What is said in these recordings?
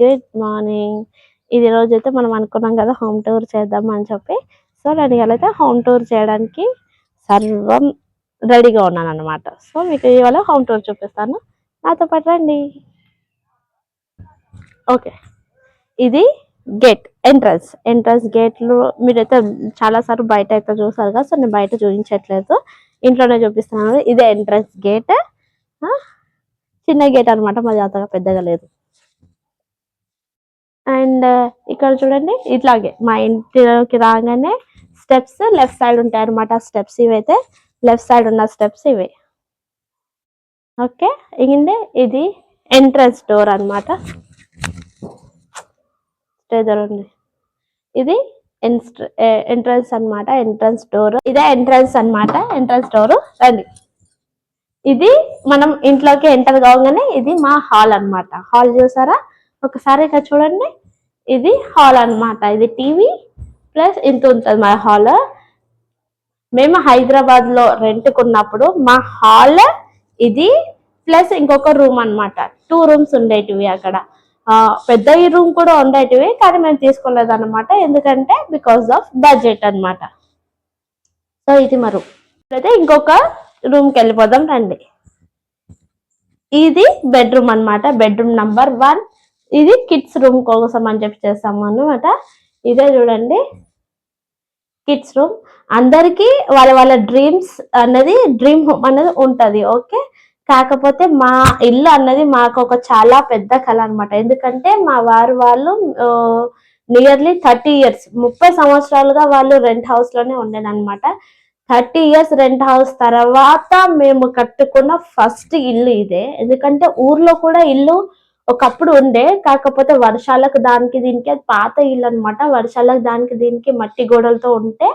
Good morning. ఇది రోజు అయితే మనం అనుకున్నాం కదా హోమ్ టూర్ చేద్దాం అని చెప్పి. సో నేను ఇవాళ హోమ్ టూర్ చేయడానికి సర్వం రెడీగా ఉన్నాను అనమాట సో మీకు ఇవాళ హోమ్ టూర్ చూపిస్తాను. నాతో పాటు రండి. ఓకే. ఇది గేట్ ఎంట్రన్స్. ఎంట్రన్స్ గేట్లు మీరైతే చాలా సార్లు బయట అయితే చూసారు కదా సో నేను బయట చూపించట్లేదు. ఇంట్లోనే చూపిస్తున్నాను ఇదే ఎంట్రన్స్ గేట్. చిన్న గేట్ అనమాట మా జాతర పెద్దగా లేదు. అండ్ ఇక్కడ చూడండి ఇట్లాగే మా ఇంటికి రాగానే స్టెప్స్ లెఫ్ట్ సైడ్ ఉంటాయి అనమాట స్టెప్స్ ఇవైతే. లెఫ్ట్ సైడ్ ఉన్న స్టెప్స్ ఇవే. ఓకే? ఇందే ఇది ఎంట్రన్స్ డోర్ అనమాట ఉంది ఇది ఎంట్రన్స్ అన్నమాట ఎంట్రన్స్ డోర్. ఇదే ఎంట్రన్స్ అన్నమాట ఎంట్రన్స్ డోర్. రండి. ఇది మనం ఇంట్లోకి ఎంటర్ కావగానే ఇది మా హాల్ అన్నమాట. హాల్ చూసారా? ఒకసారి ఇక్కడ చూడండి. ఇది హాల్ అన్నమాట. ఇది టీవీ ప్లస్ ఇంత ఉంటుంది మా హాల్ మేము హైదరాబాద్లో రెంట్ ఉన్నప్పుడు మా హాల్ ఇది ప్లస్ ఇంకొక రూమ్ అన్నమాట. టూ రూమ్స్ ఉండేటివి అక్కడ. ఆ, పెద్ద ఈ రూమ్ కూడా ఉండేటివి కానీ మేము తీసుకోలేదు అనమాట ఎందుకంటే బికాస్ ఆఫ్ బడ్జెట్ అన్నమాట. సో ఇది మా రూమ్ అయితే ఇంకొక రూమ్కి వెళ్ళిపోదాం రండి. ఇది బెడ్రూమ్ అన్నమాట. బెడ్రూమ్ నంబర్ వన్ ఇది కిడ్స్ రూమ్ కోసం అని చెప్పి చేస్తాము అనమాట ఇదే చూడండి. Kids room. అందరికి వాళ్ళ వాళ్ళ డ్రీమ్స్ అనేది డ్రీమ్ హోమ్ అనేది ఉంటది ఓకే? కాకపోతే మా ఇల్లు అన్నది మాకు ఒక చాలా పెద్ద కళ అన్నమాట. ఎందుకంటే మా వారు వాళ్ళు నియర్లీ థర్టీ ఇయర్స్ ముప్పై సంవత్సరాలుగా వాళ్ళు రెంట్ హౌస్లోనే థర్టీ ఇయర్స్ రెంట్ హౌస్ తర్వాత మేము కట్టుకున్న ఫస్ట్ ఇల్లు ఇదే. ఎందుకంటే ఊర్లో కూడా ఇల్లు ఒకప్పుడు ఉండే కాకపోతే వర్షాలకు దానికి దీనికి అది పాత ఇల్లు అనమాట వర్షాలకు దానికి దీనికి మట్టి గోడలతో ఉంటే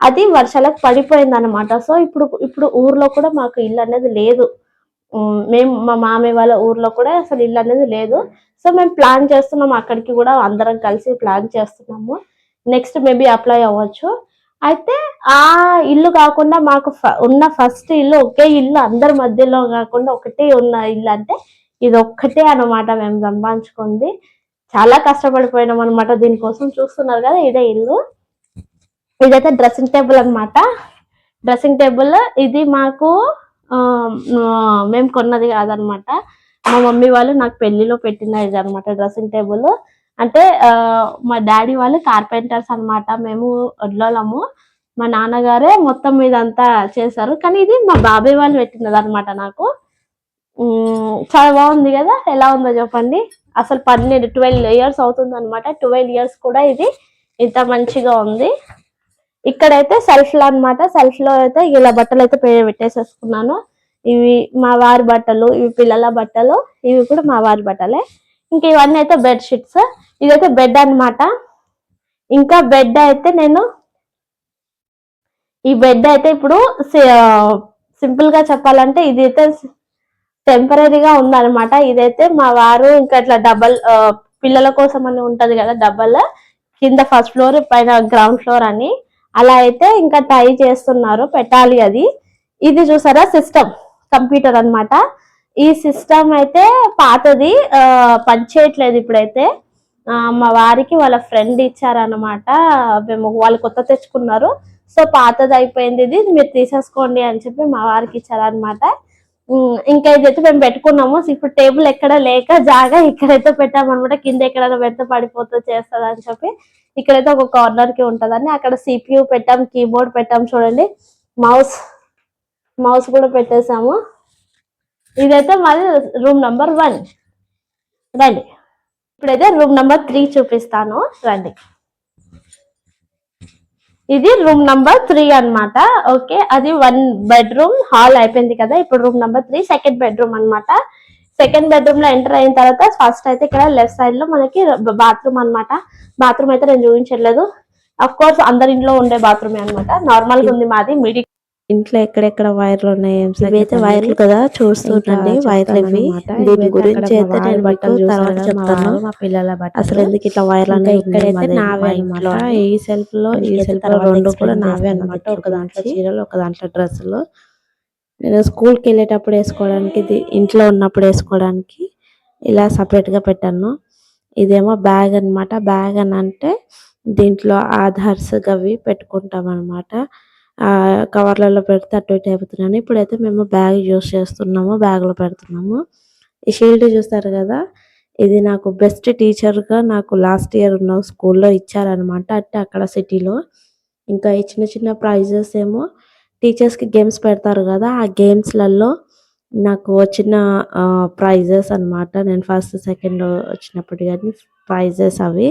అది వర్షాలకు పడిపోయింది అనమాట సో ఇప్పుడు ఇప్పుడు ఊర్లో కూడా మాకు ఇల్లు అనేది లేదు. మేము మా మామయ్య వాళ్ళ ఊర్లో కూడా అసలు ఇల్లు అనేది లేదు. సో మేము ప్లాన్ చేస్తున్నాం అక్కడికి కూడా అందరం కలిసి ప్లాన్ చేస్తున్నాము. నెక్స్ట్ మేబీ అప్లై అవ్వచ్చు. అయితే ఆ ఇల్లు కాకుండా మాకు ఫ- ఉన్న ఫస్ట్ ఇల్లు ఒకే ఇల్లు అందరి మధ్యలో కాకుండా ఒకటే ఉన్న ఇల్లు అంటే ఇది ఒక్కటే అన్నమాట మేము సంపాదించుకుంది. చాలా కష్టపడిపోయినాం అనమాట దీనికోసం చూస్తున్నారు కదా ఇదే ఇల్లు. ఇదైతే డ్రెస్సింగ్ టేబుల్ అన్నమాట. డ్రెస్సింగ్ టేబుల్ ఇది మాకు మేము కొన్నది కాదనమాట మా మమ్మీ వాళ్ళు నాకు పెళ్ళిలో పెట్టిన ఇది అనమాట డ్రెస్సింగ్ టేబుల్. అంటే ఆ, మా డాడీ వాళ్ళు కార్పెంటర్స్ అన్నమాట. మేము వడ్లోలము మా నాన్నగారే మొత్తం ఇదంతా చేశారు. కానీ ఇది మా బాబాయ్ వాళ్ళు పెట్టినది అనమాట నాకు. చాలా బాగుంది కదా? ఎలా ఉందో చెప్పండి. అసలు పన్నెండు ట్వెల్వ్ ఇయర్స్ అవుతుంది అనమాట ట్వెల్వ్ ఇయర్స్ కూడా ఇది ఇంత మంచిగా ఉంది. ఇక్కడైతే సెల్ఫ్లో అన్నమాట. సెల్ఫ్లో అయితే ఇలా బట్టలు అయితే పేరు పెట్టేసేసుకున్నాను. ఇవి మా వారి బట్టలు ఇవి పిల్లల బట్టలు ఇవి కూడా మా వారి బట్టలే. ఇంకా ఇవన్నీ అయితే బెడ్ షీట్స్ ఇదైతే బెడ్ అన్నమాట. ఇంకా బెడ్ అయితే నేను ఈ బెడ్ అయితే ఇప్పుడు సింపుల్గా చెప్పాలంటే ఇది అయితే టెంపరీగా ఉందన్నమాట. ఇదైతే మా వారు ఇంకా ఇట్లా డబల్ పిల్లల కోసం అని ఉంటది కదా డబల్ కింద ఫస్ట్ ఫ్లోర్ పైన గ్రౌండ్ ఫ్లోర్ అని. అలా అయితే ఇంకా ట్రై చేస్తున్నారు పెట్టాలి అది. ఇది చూసారా? సిస్టమ్ కంప్యూటర్ అన్నమాట. ఈ సిస్టమ్ అయితే పాతది పనిచేయట్లేదు ఇప్పుడైతే. మా వారికి వాళ్ళ ఫ్రెండ్ ఇచ్చారన్నమాట. మేము వాళ్ళు కొత్త తెచ్చుకున్నారు. సో పాతది అయిపోయింది ఇది మీరు తీసేసుకోండి అని చెప్పి మా వారికి ఇచ్చారన్నమాట. ఇంకా ఇదైతే మేము పెట్టుకున్నాము. ఇప్పుడు టేబుల్ ఎక్కడ లేక జాగా ఇక్కడైతే పెట్టామన్నమాట. కింద ఎక్కడైనా పెడితే పడిపోతే చేస్తుంది అని చెప్పి ఇక్కడైతే ఒక కార్నర్కి ఉంటుందండి. అక్కడ సిపియు పెట్టాం కీబోర్డ్ పెట్టాం చూడండి. మౌస్ మౌస్ కూడా పెట్టేసాము ఇదైతే మాది రూమ్ నంబర్ వన్ రండి. ఇప్పుడైతే రూమ్ నంబర్ త్రీ చూపిస్తాను. రండి. ఇది రూమ్ నంబర్ త్రీ అన్నమాట. ఓకే అది వన్ బెడ్రూమ్ హాల్ అయిపోయింది కదా ఇప్పుడు room number three second bedroom అన్నమాట. సెకండ్ బెడ్రూమ్లో ఎంటర్ అయిన తర్వాత ఫస్ట్ అయితే ఇక్కడ లెఫ్ట్ సైడ్లో మనకి బాత్రూమ్ అన్నమాట. బాత్రూమ్ అయితే నేను చూపించట్లేదు. అఫ్ కోర్స్ అందరి ఇంట్లో ఉండే బాత్రూమే అన్నమాట. నార్మల్గా ఉంది మాది మిడి ఇంట్లో ఎక్కడెక్కడ వైర్లు ఉన్నాయి ఇవైతే వైర్లు కదా చూస్తుండండి ఇంకా వైర్లు ఇవి. దీని గురించి అయితే నేను బట్టలు తర్వాత చెప్తాను మా పిల్లల బట్టలు. అసలు ఎందుకు ఇట్లా వైర్లు అనేవి ఇక్కడైతే నావే అనమాట అని. ఈ సెల్ఫ్లో ఈ సెల్ఫ్లో రెండు కూడా నావే అనమాట ఒక దాంట్లో. చీరలు ఒక దాంట్లో డ్రెస్సులు. నేను స్కూల్కి వెళ్ళేటప్పుడు వేసుకోవడానికి ఇంట్లో ఉన్నప్పుడు వేసుకోవడానికి ఇలా సపరేట్గా పెట్టాను. ఇదేమో బ్యాగ్ అన్నమాట. బ్యాగ్ అని అంటే దీంట్లో ఆధార్స్ గవి పెట్టుకుంటాం అనమాట కవర్లలో పెడితే అటు ఇటు అయిపోతున్నాను ఇప్పుడైతే మేము బ్యాగ్ యూస్ చేస్తున్నాము బ్యాగ్లో పెడుతున్నాము. ఈ షీల్డ్ చూస్తారు కదా ఇది నాకు బెస్ట్ టీచర్గా నాకు లాస్ట్ ఇయర్ ఉన్న స్కూల్లో ఇచ్చారనమాట అంటే అక్కడ సిటీలో. ఇంకా ఈ చిన్న చిన్న ప్రైజెస్ ఏమో టీచర్స్కి గేమ్స్ పెడతారు కదా ఆ గేమ్స్లలో నాకు వచ్చిన ప్రైజెస్ అన్నమాట. నేను ఫస్ట్ సెకండ్ వచ్చినప్పుడు కానీ ప్రైజెస్ అవి.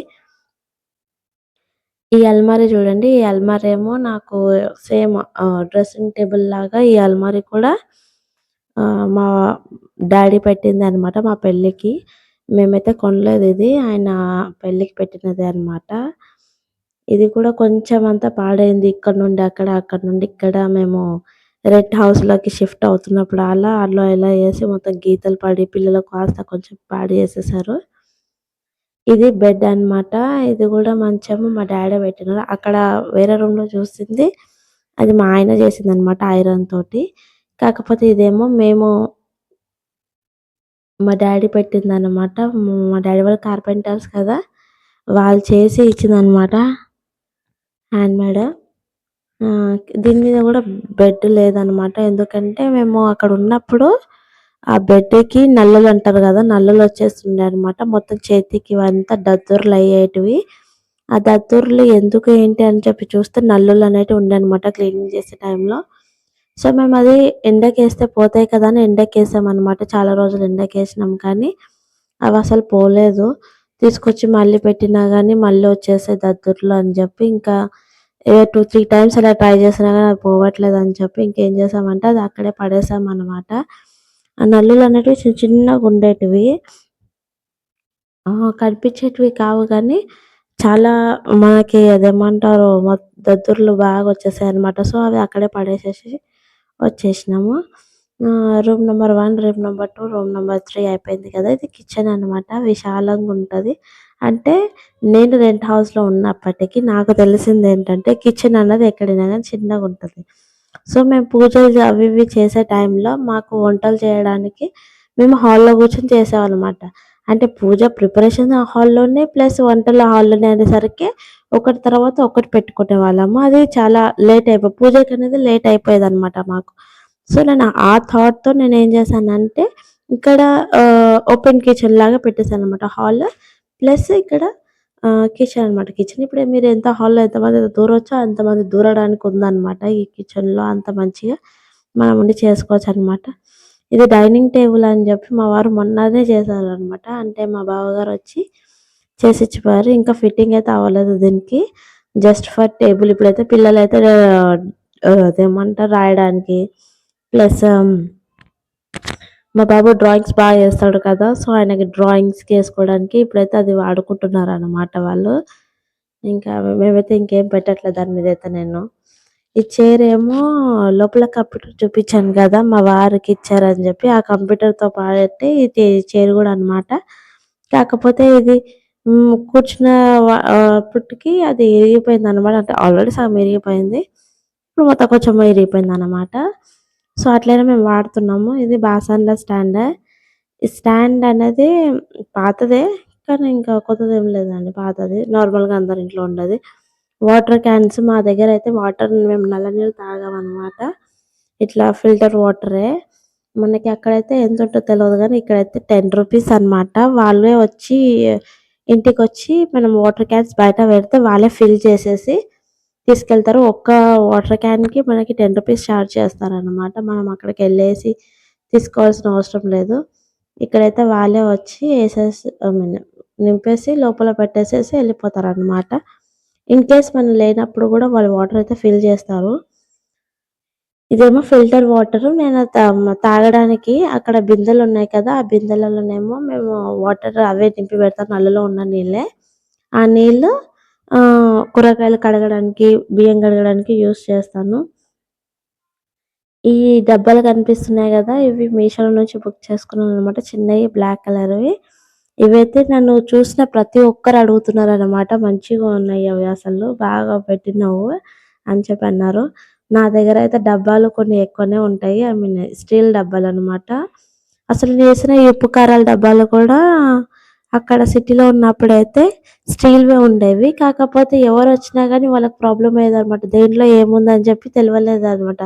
ఈ అల్మారి చూడండి ఈ అల్మారీ ఏమో నాకు సేమ్ డ్రెస్సింగ్ టేబుల్ లాగా ఈ అల్మారి కూడా మా డాడీ పెట్టింది అనమాట మా పెళ్ళికి. మేమైతే కొనలేదు ఇది ఆయన పెళ్ళికి పెట్టినదే అన్నమాట. ఇది కూడా కొంచెం అంతా పాడైంది ఇక్కడ నుండి అక్కడ అక్కడ నుండి ఇక్కడ మేము రెడ్ హౌస్లోకి షిఫ్ట్ అవుతున్నప్పుడు అలా అలా ఇలా వేసి మొత్తం గీతలు పడి పిల్లలకు కాస్త కొంచెం పాడు చేసేసారు. ఇది బెడ్ అన్నమాట. ఇది కూడా మంచము మా డాడీ పెట్టినారు. అక్కడ వేరే రూమ్లో చూసింది. అది మా ఆయన చేసింది అనమాట ఐరన్ తోటి. కాకపోతే ఇదేమో మేము మా డాడీ పెట్టింది అనమాట మా డాడీ వాళ్ళు కార్పెంటర్స్ కదా. వాళ్ళు చేసి ఇచ్చింది అనమాట హ్యాండ్ మేడ్ దీని మీద కూడా బెడ్ లేదనమాట ఎందుకంటే మేము అక్కడ ఉన్నప్పుడు ఆ బెడ్కి నల్లలు అంటారు కదా నల్లలు వచ్చేస్తుండే అనమాట మొత్తం చేతికి ఇవంతా దద్దుర్లు అయ్యేటివి. ఆ దద్దుర్లు ఎందుకు ఏంటి అని చెప్పి చూస్తే నల్లులు అనేటివి ఉండే అనమాట క్లీనింగ్ చేసే టైంలో. సో మేము అది ఎండకేస్తే పోతాయి కదా అని ఎండకేసాం అనమాట చాలా రోజులు ఎండకేసినాం కానీ అవి అసలు పోలేదు. తీసుకొచ్చి మళ్ళీ పెట్టినా కానీ మళ్ళీ వచ్చేసే దద్దుర్లు అని చెప్పి ఇంకా ఏ టూ త్రీ టైమ్స్ అలా ట్రై చేసినా కానీ అది పోవట్లేదు అని చెప్పి ఇంకేం చేసామంటే అది అక్కడే పడేసాం అనమాట ఆ నల్లులు అనేటివి చిన్న చిన్నగా ఉండేటివి. కనిపించేటివి కావు కానీ చాలా మనకి అదేమంటారు దద్దుర్లు బాగా వచ్చేసాయి అనమాట సో అవి అక్కడే పడేసేసి వచ్చేసినాము. Room number one room number two room number three అయిపోయింది కదా. ఇది కిచెన్ అన్నమాట. విశాలంగా ఉంటుంది. అంటే నేను రెంట్ హౌస్లో ఉన్నప్పటికీ నాకు తెలిసింది ఏంటంటే కిచెన్ అన్నది ఎక్కడైనా కానీ చిన్నగా ఉంటుంది. సో మేము పూజలు అవి ఇవి చేసే టైంలో మాకు వంటలు చేయడానికి మేము హాల్లో కూర్చొని చేసామన్నమాట అంటే పూజ ప్రిపరేషన్ హాల్లోనే ప్లస్ వంటలు హాల్లోనే అనేసరికి ఒకటి తర్వాత ఒకటి పెట్టుకునే వాళ్ళము. అది చాలా లేట్ అయిపోయి పూజకి అనేది లేట్ అయిపోయేది అనమాట మాకు. సో నేను ఆ థాట్తో నేను ఏం చేశానంటే ఇక్కడ ఓపెన్ కిచెన్ లాగా పెట్టేశాను అనమాట హాల్ ప్లస్ ఇక్కడ కిచెన్ అన్నమాట. కిచెన్ ఇప్పుడు మీరు ఎంత హాల్లో ఎంతమంది దూరొచ్చో అంతమంది దూరడానికి ఉందన్నమాట ఈ కిచెన్లో అంత మంచిగా మనం ఉండి చేసుకోవచ్చు అన్నమాట. ఇది డైనింగ్ టేబుల్ అని చెప్పి మా వారు మొన్ననే చేశారనమాట అంటే మా బావగారు వచ్చి చేసిచ్చిపోయారు. ఇంకా ఫిట్టింగ్ అయితే అవ్వలేదు దీనికి. జస్ట్ ఫర్ టేబుల్ ఇప్పుడైతే పిల్లలైతే అదేమంటారు రాయడానికి. ప్లస్ మా బాబు డ్రాయింగ్స్ బాగా చేస్తాడు కదా సో ఆయనకి డ్రాయింగ్స్ వేసుకోవడానికి ఇప్పుడైతే అది వాడుకుంటున్నారు అన్నమాట వాళ్ళు. ఇంకా మేమైతే ఇంకేం పెట్టట్లేదు దాని మీద అయితే నేను. ఈ చైర్ ఏమో లోపల కంప్యూటర్ చూపించాను కదా మా వారికి ఇచ్చారని చెప్పి ఆ కంప్యూటర్తో పాటు ఇది చైర్ కూడా అన్నమాట. కాకపోతే ఇది కూర్చున్న అప్పటికి అది ఇరిగిపోయింది అనమాట అంటే ఆల్రెడీ సగం ఇరిగిపోయింది. ఇప్పుడు మొత్తం కొంచెం ఇరిగిపోయింది అనమాట సో అట్లనే మేము వాడుతున్నాము. ఇది బాసన్ల స్టాండ్. ఈ స్టాండ్ అనేది పాతదే కానీ ఇంకా కొత్తది ఏం లేదండి పాతది. నార్మల్గా అందరి ఇంట్లో ఉండదు. వాటర్ క్యాన్స్ మా దగ్గర అయితే వాటర్ మేము నల్ల నీళ్ళు తాగామన్నమాట ఇట్లా ఫిల్టర్ వాటరే. మనకి అక్కడైతే ఎంత ఉంటుందో తెలియదు కానీ ఇక్కడైతే టెన్ రూపీస్ అన్నమాట. వాళ్ళే వచ్చి ఇంటికి వచ్చి మనం వాటర్ క్యాన్స్ బయట పెడితే వాళ్ళే ఫిల్ చేసేసి తీసుకెళ్తారు. ఒక్క వాటర్ క్యాన్కి మనకి టెన్ రూపీస్ ఛార్జ్ చేస్తారనమాట మనం అక్కడికి వెళ్ళేసి తీసుకోవాల్సిన అవసరం లేదు. ఇక్కడైతే వాళ్ళే వచ్చి వేసేసి నింపేసి లోపల పెట్టేసేసి వెళ్ళిపోతారు అన్నమాట ఇన్ కేస్ మనం లేనప్పుడు కూడా వాళ్ళు వాటర్ అయితే ఫిల్ చేస్తారు. ఇదేమో ఫిల్టర్ వాటర్. నేను తాగడానికి అక్కడ బిందెలు ఉన్నాయి కదా ఆ బిందెలలోనేమో మేము వాటర్ అవే నింపి పెడతాం. నల్లలో ఉన్న నీళ్ళే. ఆ నీళ్ళు కూరగాయలు కడగడానికి బియ్యం కడగడానికి యూస్ చేస్తాను. ఈ డబ్బాలు కనిపిస్తున్నాయి కదా ఇవి మీషో నుంచి బుక్ చేసుకున్నాను అనమాట చిన్నవి బ్లాక్ కలర్వి. ఇవైతే నన్ను చూసిన ప్రతి ఒక్కరు అడుగుతున్నారు అనమాట మంచిగా ఉన్నాయి అవి అసలు బాగా పెట్టినావు అని చెప్పి అన్నారు. నా దగ్గర అయితే డబ్బాలు కొన్ని ఎక్కువనే ఉంటాయి. ఐ మీన్ స్టీల్ డబ్బాలు అన్నమాట. అసలు నేను వేసిన ఉప్పు కారాల డబ్బాలు కూడా అక్కడ సిటీలో ఉన్నప్పుడైతే స్టీల్వే ఉండేవి. కాకపోతే ఎవరు వచ్చినా కానీ వాళ్ళకి ప్రాబ్లం అయ్యేది అనమాట దేంట్లో ఏముందని చెప్పి తెలియలేదు అనమాట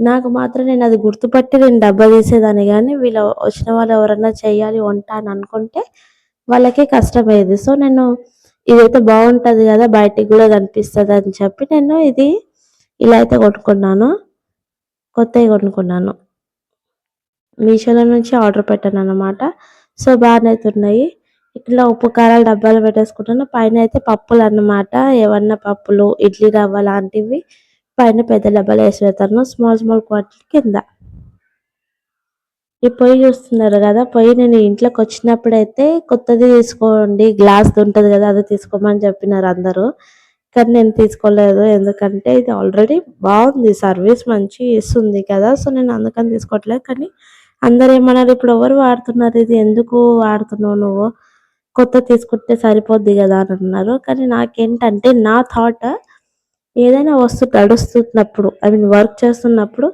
నాకు మాత్రం నేను అది గుర్తుపట్టి నేను డబ్బా తీసేదాన్ని. కానీ వీళ్ళు వచ్చిన వాళ్ళు ఎవరన్నా చేయాలి వంట అని అనుకుంటే వాళ్ళకి కష్టమయ్యేది. సో నేను ఇదైతే బాగుంటుంది కదా బయటికి కూడా కనిపిస్తుంది అని చెప్పి నేను ఇది ఇలా అయితే కొనుక్కున్నాను. కొత్తవి కొనుక్కున్నాను. మీషోలో నుంచి ఆర్డర్ పెట్టాను అనమాట సో బాగానే ఉన్నాయి. ఇట్లా ఉప్పు కారాలు డబ్బాలు పెట్టేసుకుంటాను. పైన అయితే పప్పులు అన్నమాట. ఏమన్నా పప్పులు ఇడ్లీ రవ్వ లాంటివి పైన పెద్ద డబ్బాలు వేసి పెడతాను. స్మాల్ స్మాల్ క్వాంటిటీ కింద. ఈ పొయ్యి చూస్తున్నారు కదా పొయ్యి నేను ఇంట్లోకి వచ్చినప్పుడు అయితే కొత్తది తీసుకోండి. గ్లాస్ ఉంటుంది కదా అది తీసుకోమని చెప్పినారు అందరూ. కానీ నేను తీసుకోలేదు. ఎందుకంటే ఇది ఆల్రెడీ బాగుంది సర్వీస్ మంచి ఇస్తుంది కదా. సో నేను అందుకని తీసుకోవట్లేదు. కానీ అందరు ఏమన్నారు ఇప్పుడు ఎవరు వాడుతున్నారు? ఇది ఎందుకు వాడుతున్నావు నువ్వు? కొత్త తీసుకుంటే సరిపోద్ది కదా అని అన్నారు. కానీ నాకేంటంటే నా థాట్ ఏదైనా వస్తువు నడుస్తున్నప్పుడు ఐ మీన్ వర్క్ చేస్తున్నప్పుడు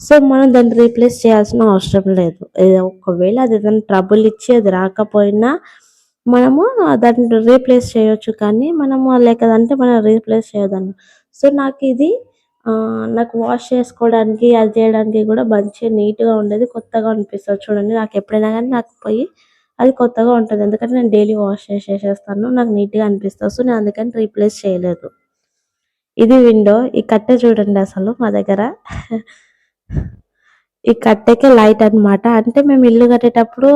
సో మనం దాన్ని రీప్లేస్ చేయాల్సిన అవసరం లేదు. ఒకవేళ అది ఏదైనా ట్రబుల్ ఇచ్చి అది రాకపోయినా మనము దాన్ని రీప్లేస్ చేయొచ్చు కానీ మనము లేకదంటే మనం రీప్లేస్ చేయదాన్ని సో నాకు ఇది నాకు వాష్ చేసుకోవడానికి అది చేయడానికి కూడా మంచిగా నీట్గా ఉండేది కొత్తగా అనిపిస్తుంది. చూడండి నాకు ఎప్పుడైనా కానీ నాకు పోయి అది కొత్తగా ఉంటుంది. ఎందుకంటే నేను డైలీ వాష్ చేసేస్తాను. నాకు నీట్గా అనిపిస్తుంది. సో నేను అందుకని రీప్లేస్ చేయలేదు. ఇది విండో ఈ కట్టె చూడండి అసలు మా దగ్గర. ఈ కట్టెకే లైట్ అన్నమాట. అంటే మేము ఇల్లు కట్టేటప్పుడు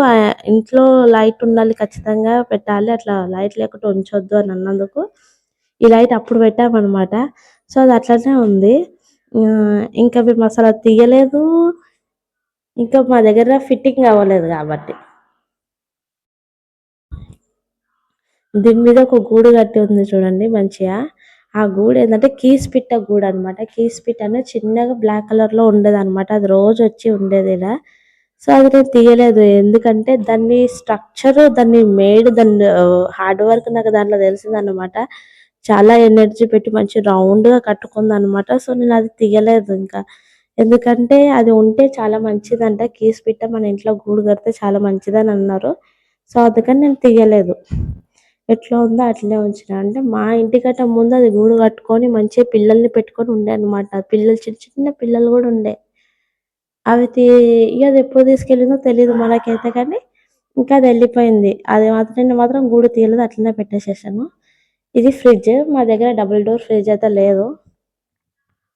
ఇంట్లో లైట్ ఉండాలి ఖచ్చితంగా పెట్టాలి. అట్లా లైట్ లేకుండా ఉంచొద్దు అని అన్నందుకు ఈ లైట్ అప్పుడు పెట్టామన్నమాట. సో అది అట్లనే ఉంది. ఇంకా మేము అసలు అది తీయలేదు. ఇంకా మా దగ్గర ఫిట్టింగ్ అవ్వలేదు కాబట్టి. దీని మీద ఒక గూడు కట్టి ఉంది చూడండి మంచిగా. ఆ గూడు ఏంటంటే కీస్ పిట్ట గూడు అనమాట కీస్ పిట్ట అనేది చిన్నగా బ్లాక్ కలర్లో ఉండేది అనమాట అది రోజు వచ్చి ఉండేది ఇలా. సో అది నేను తీయలేదు. ఎందుకంటే దాన్ని స్ట్రక్చర్ దాన్ని మేడ్ దాన్ని హార్డ్ వర్క్ నాకు దాంట్లో తెలిసింది అనమాట చాలా ఎనర్జీ పెట్టి మంచి రౌండ్గా కట్టుకుంది అనమాట సో నేను అది తీయలేదు ఇంకా. ఎందుకంటే అది ఉంటే చాలా మంచిదంట. కీస్ పిట్ట మన ఇంట్లో గూడు కడితే చాలా మంచిదని అన్నారు. సో అందుకని నేను తీయలేదు. ఎట్లా ఉందో అట్లనే ఉంచిన. అంటే మా ఇంటి గట్ట ముందు అది గూడు కట్టుకొని మంచిగా పిల్లల్ని పెట్టుకొని ఉండే అనమాట పిల్లలు చిన్న చిన్న పిల్లలు కూడా ఉండే. అవి తీ ఇక అది ఎప్పుడు తీసుకెళ్ళిందో తెలియదు మనకైతే కానీ ఇంకా అది వెళ్ళిపోయింది. అది మాత్రం నేను మాత్రం గూడు తీయలేదు అట్లనే పెట్టేసేసాను. ఇది ఫ్రిడ్జ్ మా దగ్గర డబుల్ డోర్ ఫ్రిడ్జ్ అయితే లేదు.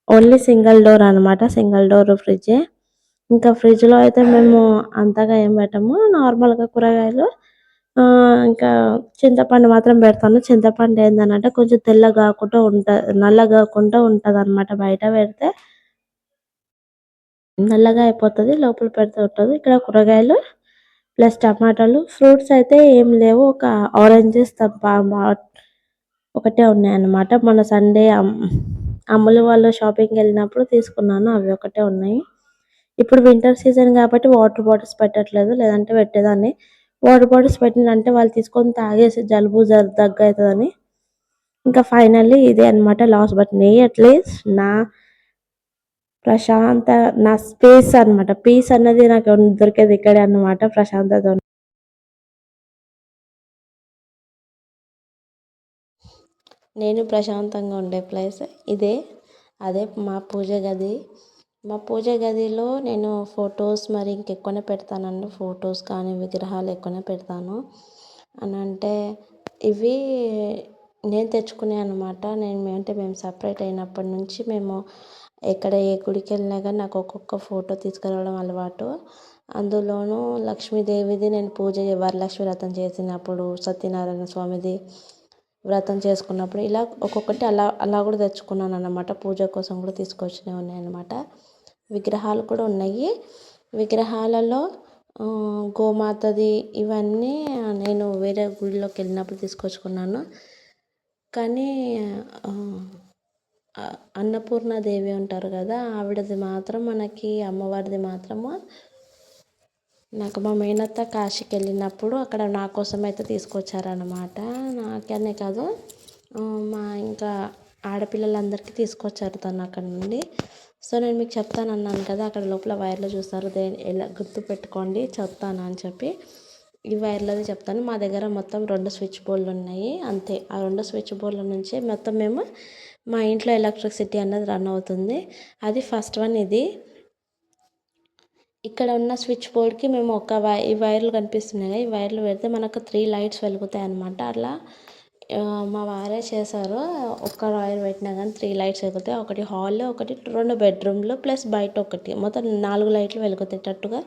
ఓన్లీ సింగిల్ డోర్ అన్నమాట సింగిల్ డోర్ ఫ్రిడ్జ్. ఇంకా ఫ్రిడ్జ్లో అయితే మేము అంతగా ఏం పెట్టము. నార్మల్గా కూరగాయలు ఇంకా చింతపండు మాత్రం పెడతాను. చింతపండు ఏందనంటే కొంచెం తెల్లగా కాకుండా ఉంట నల్లగా కాకుండా ఉంటుంది అనమాట బయట పెడితే. నల్లగా అయిపోతుంది లోపల పెడితే ఉంటుంది. ఇక్కడ కూరగాయలు ప్లస్ టమాటాలు ఫ్రూట్స్ అయితే ఏం లేవు. ఒక ఆరెంజెస్ తప్ప మా- ఒకటే ఉన్నాయి అన్నమాట మన సండే అమ్ములు వాళ్ళు షాపింగ్కి వెళ్ళినప్పుడు తీసుకున్నాను. అవి ఒకటే ఉన్నాయి. ఇప్పుడు వింటర్ సీజన్ కాబట్టి వాటర్ బాటిల్స్ పెట్టట్లేదు. లేదంటే పెట్టేదాన్ని. వాటర్ బాటిల్స్ పెట్టినంటే వాళ్ళు తీసుకొని తాగేసి జలుబు జలు దగ్గు అవుతుందని ఇంకా ఫైనల్లీ ఇదే అన్నమాట లాస్ట్ బట్ నే అట్లీస్ట్ నా ప్రశాంత నా స్పేస్ అన్నమాట. పీస్ అన్నది నాకు దొరికేది ఇక్కడే అన్నమాట ప్రశాంతత. నేను ప్రశాంతంగా ఉండే ప్లేస్ ఇదే. అదే మా పూజ గది. మా పూజ గదిలో నేను ఫొటోస్ మరి ఇంకెక్కువనే పెడతానండి. ఫొటోస్ కానీ విగ్రహాలు ఎక్కువనే పెడతాను. అని అంటే ఇవి నేను తెచ్చుకునే అనమాట నేను అంటే మేము సపరేట్ అయినప్పటి నుంచి మేము ఎక్కడ ఏ గుడికి వెళ్ళినా కానీ నాకు ఒక్కొక్క ఫోటో తీసుకురావడం అలవాటు. అందులోనూ లక్ష్మీదేవిది నేను పూజ వరలక్ష్మి వ్రతం చేసినప్పుడు సత్యనారాయణ స్వామిది వ్రతం చేసుకున్నప్పుడు ఇలా ఒక్కొక్కటి అలా అలా కూడా తెచ్చుకున్నాను అనమాట పూజ కోసం కూడా తీసుకొచ్చినవి ఉన్నాయన్నమాట. విగ్రహాలు కూడా ఉన్నాయి. విగ్రహాలలో గోమాతది ఇవన్నీ నేను వేరే గుడిలోకి వెళ్ళినప్పుడు తీసుకొచ్చుకున్నాను. కానీ అన్నపూర్ణ దేవి ఉంటారు కదా ఆవిడది మాత్రం మనకి అమ్మవారిది మాత్రము. నాకు మా మేనత్త కాశీకి వెళ్ళినప్పుడు అక్కడ నా కోసం అయితే తీసుకొచ్చారనమాట నాకనే కాదు మా ఇంకా ఆడపిల్లలందరికీ తీసుకొచ్చారు తను అక్కడ నుండి. సో నేను మీకు చెప్తాను అన్నాను కదా అక్కడ లోపల వైర్లో చూస్తారు ఎలా గుర్తు పెట్టుకోండి చెప్తాను అని చెప్పి. ఈ వైర్లది చెప్తాను. మా దగ్గర మొత్తం రెండు స్విచ్ బోర్డులు ఉన్నాయి అంతే. ఆ రెండు స్విచ్ బోర్డుల నుంచే మొత్తం మేము మా ఇంట్లో ఎలక్ట్రిసిటీ అన్నది రన్ అవుతుంది. అది ఫస్ట్ వన్ ఇది. ఇక్కడ ఉన్న స్విచ్ బోర్డ్కి మేము ఒక వై ఈ వైర్లు కనిపిస్తున్నాయి ఈ వైర్లు పెడితే మనకు త్రీ లైట్స్ వెలుగుతాయి అనమాట అట్లా మా వారే చేశారు. ఒక్క రాయల్ పెట్టినా కానీ త్రీ లైట్స్ వెలుగుతాయి ఒకటి హాల్లో ఒకటి రెండు బెడ్రూమ్లో ప్లస్ బయట ఒకటి. మొత్తం నాలుగు లైట్లు వెలుగుతేటట్టుగా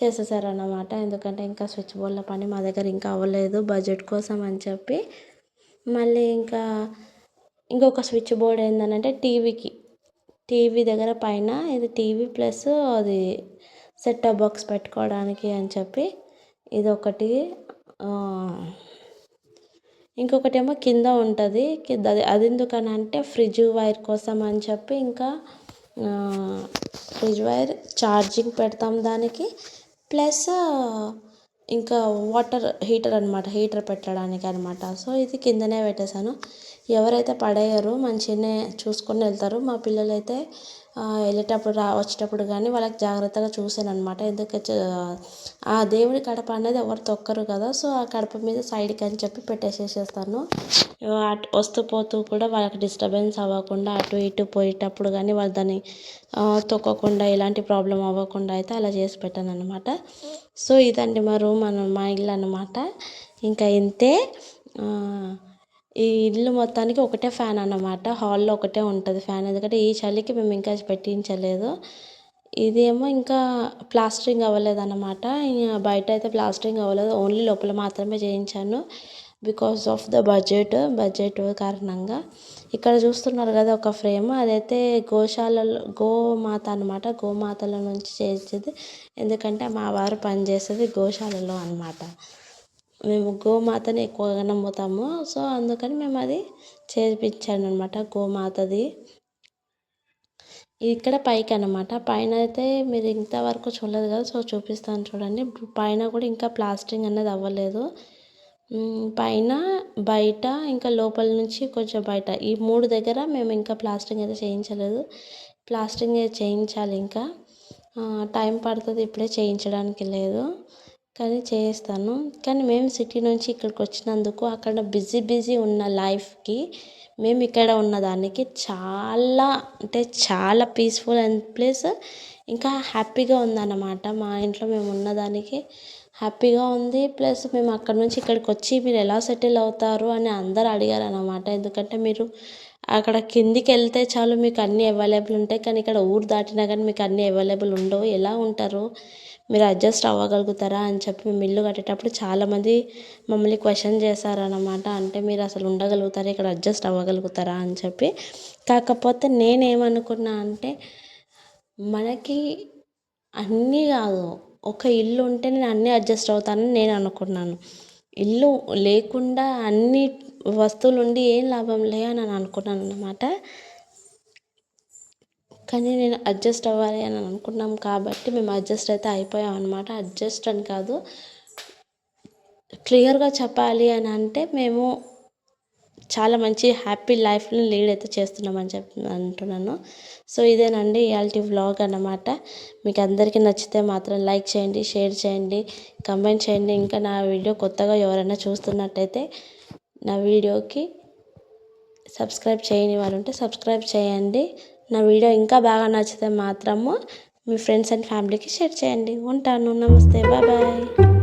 చేసేసారన్నమాట. ఎందుకంటే ఇంకా స్విచ్ బోర్డ్ల పని మా దగ్గర ఇంకా అవ్వలేదు బడ్జెట్ కోసం అని చెప్పి. మళ్ళీ ఇంకా ఇంకొక స్విచ్ బోర్డ్ ఏంటంటే టీవీకి. టీవీ దగ్గర పైన ఇది టీవీ ప్లస్ అది సెట్ బాక్స్ పెట్టుకోవడానికి అని చెప్పి ఇది ఒకటి ఇంకొకటేమో ఇంకొకటి ఏమో కింద ఉంటుంది. కింద అది అది ఎందుకని అంటే ఫ్రిడ్జ్ వైర్ కోసం అని చెప్పి ఇంకా ఫ్రిడ్జ్ వైర్ ఛార్జింగ్ పెడతాం దానికి. ప్లస్ ఇంకా వాటర్ హీటర్ అనమాట హీటర్ పెట్టడానికి అనమాట సో ఇది కిందనే పెట్టేశాను. ఎవరైతే పడేయరు మంచిగానే చూసుకొని వెళ్తారు. మా పిల్లలైతే వెళ్ళేటప్పుడు రా వచ్చేటప్పుడు కానీ వాళ్ళకి జాగ్రత్తగా చూసాను అనమాట ఎందుకంటే ఆ దేవుడి కడప అనేది ఎవరు తొక్కరు కదా సో ఆ కడప మీద సైడ్కి అని చెప్పి పెట్టేసేసేస్తాను. అటు వస్తూ పోతూ కూడా వాళ్ళకి డిస్టర్బెన్స్ అవ్వకుండా అటు ఇటు పోయేటప్పుడు కానీ వాళ్ళు దాన్ని తొక్కకుండా ఎలాంటి ప్రాబ్లం అవ్వకుండా అయితే అలా చేసి పెట్టాను అనమాట సో ఇదండి మా రూమ్ అన్న మా ఇల్లు అనమాట ఇంకా ఇంతే. ఈ ఇల్లు మొత్తానికి ఒకటే ఫ్యాన్ అన్నమాట. హాల్లో ఒకటే ఉంటుంది ఫ్యాన్. ఎందుకంటే ఈ చలికి మేము ఇంకా పెట్టించలేదు. ఇదేమో ఇంకా ప్లాస్టరింగ్ అవ్వలేదు అన్నమాట బయట అయితే ప్లాస్టరింగ్ అవ్వలేదు. ఓన్లీ లోపల మాత్రమే చేయించాను. Because of the budget budget కారణంగా. ఇక్కడ చూస్తున్నారు కదా ఒక ఫ్రేమ్. అదైతే గోశాలలో గోమాత అనమాట గోమాతల నుంచి చేసేది. ఎందుకంటే మా వారు పనిచేసేది గోశాలలో అనమాట మేము గోమాతని ఎక్కువగా నమ్ముతాము. సో అందుకని మేము అది చేయించాను అనమాట గోమాతది. ఇక్కడ పైకి అనమాట పైన అయితే మీరు ఇంతవరకు చూడలేదు కదా సో చూపిస్తాను చూడండి. పైన కూడా ఇంకా ప్లాస్టరింగ్ అనేది అవ్వలేదు. పైన బయట ఇంకా లోపల నుంచి కొంచెం బయట. ఈ మూడు దగ్గర మేము ఇంకా ప్లాస్టరింగ్ అయితే చేయించలేదు. ప్లాస్టింగ్ అయితే చేయించాలి ఇంకా. టైం పడుతుంది ఇప్పుడే చేయించడానికి లేదు. కానీ చేయిస్తాను కానీ మేము సిటీ నుంచి ఇక్కడికి వచ్చినందుకు అక్కడ బిజీ బిజీ ఉన్న లైఫ్కి మేము ఇక్కడ ఉన్నదానికి చాలా అంటే చాలా పీస్ఫుల్ అండ్ ప్లస్ ఇంకా హ్యాపీగా ఉందన్నమాట మా ఇంట్లో మేము ఉన్నదానికి హ్యాపీగా ఉంది. ప్లస్ మేము అక్కడ నుంచి ఇక్కడికి వచ్చి మీరు ఎలా సెటిల్ అవుతారు అని అందరు అడిగారు అన్నమాట ఎందుకంటే మీరు అక్కడ కిందికి వెళ్తే చాలు మీకు అన్నీ అవైలబుల్ ఉంటాయి. కానీ ఇక్కడ ఊరు దాటినా కానీ మీకు అన్నీ అవైలబుల్ ఉండవు. ఎలా ఉంటారు? మీరు అడ్జస్ట్ అవ్వగలుగుతారా అని చెప్పి మేము ఇల్లు కట్టేటప్పుడు చాలామంది మమ్మల్ని క్వశ్చన్ చేశారన్నమాట. అంటే మీరు అసలు ఉండగలుగుతారా? ఇక్కడ అడ్జస్ట్ అవ్వగలుగుతారా? అని చెప్పి. కాకపోతే నేనేమనుకున్నా అంటే మనకి అన్నీ కాదు. ఒక ఇల్లు ఉంటే నేను అన్నీ అడ్జస్ట్ అవుతానని నేను అనుకున్నాను. ఇల్లు లేకుండా అన్ని వస్తువులు ఉండి ఏం లాభం లే అని నేను అనుకున్నాను అనమాట కానీ నేను అడ్జస్ట్ అవ్వాలి అని అనుకున్నాం కాబట్టి మేము అడ్జస్ట్ అయితే అయిపోయాం అనమాట అడ్జస్ట్ అని కాదు క్లియర్గా చెప్పాలి అని అంటే మేము చాలా మంచి హ్యాపీ లైఫ్ని లీడ్ అయితే చేస్తున్నామని చెప్ అంటున్నాను. సో ఇదేనండి ఇవాళ వ్లాగ్ అన్నమాట. మీకు అందరికీ నచ్చితే మాత్రం లైక్ చేయండి షేర్ చేయండి కమెంట్ చేయండి. ఇంకా నా వీడియో కొత్తగా ఎవరైనా చూస్తున్నట్టయితే నా వీడియోకి సబ్స్క్రైబ్ చేయని వాళ్ళు ఉంటే సబ్స్క్రైబ్ చేయండి. నా వీడియో ఇంకా బాగా నచ్చితే మాత్రము మీ ఫ్రెండ్స్ అండ్ ఫ్యామిలీకి షేర్ చేయండి. ఉంటాను. నమస్తే. Bye bye.